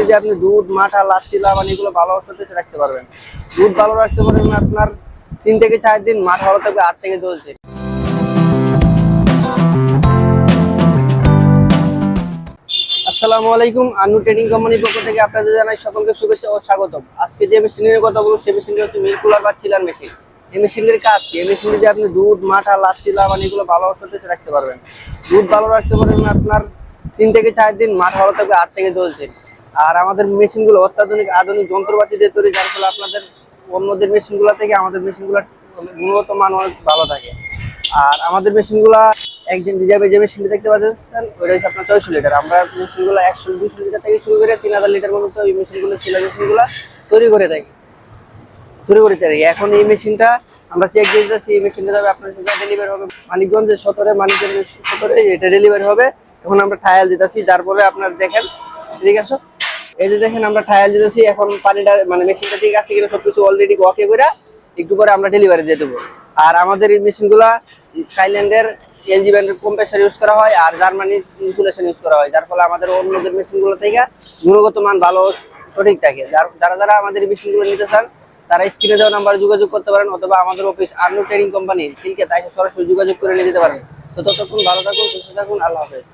যদি আপনি দুধ মাঠা লাচ্ছি লাবান এগুলো ভালো রাখতে পারবেন। দুধ ভালো রাখতে পারবেন আপনার তিন থেকে চার দিন মাঠ ভালো থাকবে, আট থেকে দশ দিন। আসসালামু আলাইকুম আনু ট্রেডিং কোম্পানির পক্ষ থেকে আপনাদের জানাই সকলকে শুভেচ্ছা ও স্বাগতম। আজকে যে মেশিনের কথা বলব সেই মেশিনটি হচ্ছে মিল্ক কুলার বা চিলার মেশিন এই মেশিনের কাজ কি? এই মেশিন দিয়ে আপনি দুধ মাঠা লাচ্ছি লাবান এগুলো ভালো সতেজ রাখতে পারবেন। দুধ ভালো রাখতে পারবেন আপনার তিন থেকে চার দিন মাঠ ভালো থাকবে, আট থেকে দশ দিন। আর আমাদের মেশিনগুলো অত্যাধুনিক আধুনিক যন্ত্রপাতি দিয়ে তৈরি, যার ফলে আপনাদের অন্যদের মেশিনগুলো থেকে আমাদের মেশিনগুলোর গুণগত মান অনেক ভালো থাকে। আর আমাদের মেশিনগুলা একদিন রিজার্ভে যে মেশিনটা দেখতে পাচ্ছেন, ওইটা হচ্ছে আপনার ছয়শো লিটার। আমরা মেশিনগুলো একশো দুশো লিটার থেকে শুরু করে তিন হাজার লিটার পর্যন্ত এই মেশিনগুলো, ছিল মেশিনগুলো তৈরি করে থাকি। তৈরি করে থাকি। এখন এই মেশিনটা আমরা চেক দিয়ে যাচ্ছি এই মেশিনটা যাবে আপনার ডেলিভারি হবে মানিকগঞ্জের সতরে মানিকগঞ্জের সতরে এটা ডেলিভারি হবে। এখন আমরা ট্রায়াল দিতেছি, যার ফলে আপনার দেখেন ঠিক আছে এই যে দেখেন আমরা ট্রায়াল দিতেছি, এখন পানিটা মানে মেশিনটা ঠিক আছে কিনা সবকিছু অলরেডি ওকে করে একটু পরে আমরা ডেলিভারি দিয়ে দেবো। আর আমাদের এই মেশিনগুলা থাইল্যান্ডের এলজি ব্র্যান্ডের কম্প্রেসার ইউজ করা হয় আর জার্মানির ইনসুলেশন ইউজ করা হয়। যার ফলে আমাদের অন্যদের মেশিনগুলো থেকে গুণগত মান ভালো, সঠিক থাকে। যার, যারা যারা আমাদের এই মেশিনগুলো নিতে চান, তারা স্ক্রিনে দেওয়া নাম্বারে যোগাযোগ করতে পারেন অথবা আমাদের অফিস আর্নো ট্রেনিং কোম্পানি ঠিক আছে? তাই সরাসরি যোগাযোগ করে নিয়ে যেতে পারেন তো ততক্ষণ ভালো থাকুন, সুস্থ থাকুন, আল্লাহ হাফেজ।